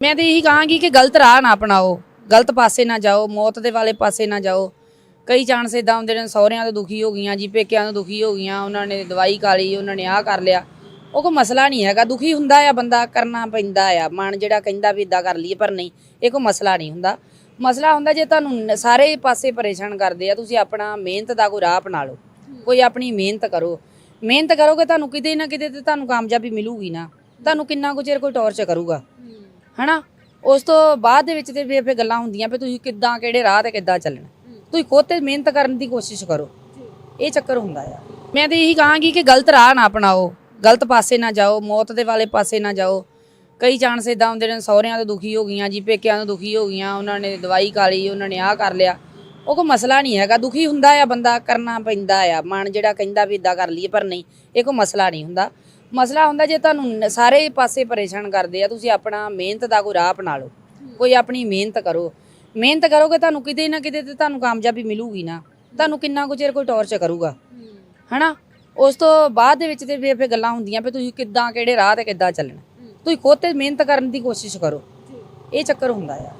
ਮੈਂ ਤੇ ਇਹੀ ਕਹਾਂਗੀ ਕਿ ਗਲਤ ਰਾਹ ਨਾ ਅਪਣਾਓ, ਗਲਤ ਪਾਸੇ ਨਾ ਜਾਓ, ਮੌਤ ਦੇ ਵਾਲੇ ਪਾਸੇ ਨਾ ਜਾਓ। ਕਈ ਚਾਂਸ ਇਦਾਂ ਹੁੰਦੇ ਨੇ, ਸਹੁਰਿਆਂ ਤੋਂ ਦੁਖੀ ਹੋ ਗਈਆਂ, ਜੀ ਪੇਕਿਆਂ ਤੋਂ ਦੁਖੀ ਹੋ ਗਈਆਂ, ਉਹਨਾਂ ਨੇ ਦਵਾਈ ਖਾ ਲਈ, ਉਹਨਾਂ ਨੇ ਆਹ ਕਰ ਲਿਆ। ਉਹ ਕੋਈ ਮਸਲਾ ਨਹੀਂ ਹੈਗਾ, ਦੁਖੀ ਹੁੰਦਾ ਆ ਬੰਦਾ, ਕਰਨਾ ਪੈਂਦਾ ਆ, ਮਨ ਜਿਹੜਾ ਕਹਿੰਦਾ ਵੀ ਇਦਾਂ ਕਰ ਲਈਏ ਪਰ ਨਹੀਂ, ਇਹ ਕੋਈ ਮਸਲਾ ਨਹੀਂ ਹੁੰਦਾ। ਮਸਲਾ ਹੁੰਦਾ ਜੇ ਤੁਹਾਨੂੰ ਸਾਰੇ ਪਾਸੇ ਪਰੇਸ਼ਾਨ ਕਰਦੇ ਆ, ਤੁਸੀਂ ਆਪਣਾ ਮਿਹਨਤ ਦਾ ਕੋਈ ਰਾਹ ਅਪਣਾ ਲਓ। ਕੋਈ ਆਪਣੀ ਮਿਹਨਤ ਕਰੋ। ਮਿਹਨਤ ਕਰੋਗੇ ਤੁਹਾਨੂੰ ਕਿਤੇ ਨਾ ਕਿਤੇ ਤੇ ਤੁਹਾਨੂੰ ਕਾਮਯਾਬੀ ਮਿਲੂਗੀ ਨਾ। ਤੁਹਾਨੂੰ ਕਿੰਨਾ ਕੁ ਚਿਰ ਕੋਈ ਟੌਰਚ ਕਰੂਗਾ। ਹਨਾ? ਉਸ ਤੋਂ ਬਾਅਦ ਦੇ ਵਿੱਚ ਤੇ ਫਿਰ ਫਿਰ ਗੱਲਾਂ ਹੁੰਦੀਆਂ ਵੀ ਤੁਸੀਂ ਕਿੱਦਾਂ, ਕਿਹੜੇ ਰਾਹ ਤੇ ਕਿੱਦਾਂ ਚੱਲਣਾ। ਤੁਸੀਂ ਖੁਦ ਤੇ ਮਿਹਨਤ ਕਰਨ ਦੀ ਕੋਸ਼ਿਸ਼ ਕਰੋ। ਇਹ ਚੱਕਰ ਹੁੰਦਾ ਆ। ਮੈਂ ਤੇ ਇਹੀ ਕਹਾਂਗੀ ਕਿ ਗਲਤ ਰਾਹ ਨਾ ਅਪਣਾਓ। ਗਲਤ ਪਾਸੇ ਨਾ ਜਾਓ, ਮੌਤ ਦੇ ਵਾਲੇ ਪਾਸੇ ਨਾ ਜਾਓ। ਕਈ ਚਾਂਸ ਇਦਾਂ ਹੁੰਦੇ ਨੇ, ਸਹੁਰਿਆਂ ਤੋਂ ਦੁਖੀ ਹੋ ਗਈਆਂ ਜੀ, ਪੇਕਿਆਂ ਤੋਂ ਦੁਖੀ ਹੋ ਗਈਆਂ, ਉਹਨਾਂ ਨੇ ਦਵਾਈ ਖਾ ਲਈ, ਉਹਨਾਂ ਨੇ ਆਹ ਕਰ ਲਿਆ। ਉਹ ਕੋਈ ਮਸਲਾ ਨਹੀਂ ਹੈਗਾ। ਦੁਖੀ ਹੁੰਦਾ ਆ ਬੰਦਾ, ਕਰਨਾ ਪੈਂਦਾ ਆ। ਮਨ ਜਿਹੜਾ ਕਹਿੰਦਾ ਵੀ ਇਦਾਂ ਕਰ ਲਈਏ ਪਰ ਨਹੀਂ, ਇਹ ਕੋਈ ਮਸਲਾ ਨਹੀਂ ਹੁੰਦਾ। ਮਸਲਾ ਹੁੰਦਾ ਜੇ ਤੁਹਾਨੂੰ ਸਾਰੇ ਪਾਸੇ ਪਰੇਸ਼ਾਨ ਕਰਦੇ ਆ, ਤੁਸੀਂ ਆਪਣਾ ਮਿਹਨਤ ਦਾ ਕੋਈ ਰਾਹ ਅਪਣਾ ਲਓ। ਕੋਈ ਆਪਣੀ ਮਿਹਨਤ ਕਰੋ। ਮਿਹਨਤ ਕਰੋਗੇ ਤੁਹਾਨੂੰ ਕਿਤੇ ਨਾ ਕਿਤੇ ਤੇ ਤੁਹਾਨੂੰ ਕਾਮਯਾਬੀ ਮਿਲੂਗੀ ਨਾ। ਤੁਹਾਨੂੰ ਕਿੰਨਾ ਕੁ ਚਿਰ ਕੋਈ ਟੌਰਚ ਕਰੂਗਾ। ਹਨਾ? ਉਸ ਤੋਂ ਬਾਅਦ ਦੇ ਵਿੱਚ ਤੇ ਫਿਰ ਫਿਰ ਗੱਲਾਂ ਹੁੰਦੀਆਂ, ਵੀ ਤੁਸੀਂ ਕਿੱਦਾਂ, ਕਿਹੜੇ ਰਾਹ ਤੇ ਕਿੱਦਾਂ ਚੱਲਣਾ। ਤੁਸੀਂ ਖੁਦ ਤੇ ਮਿਹਨਤ ਕਰਨ ਦੀ ਕੋਸ਼ਿਸ਼ ਕਰੋ। ਇਹ ਚੱਕਰ ਹੁੰਦਾ ਆ।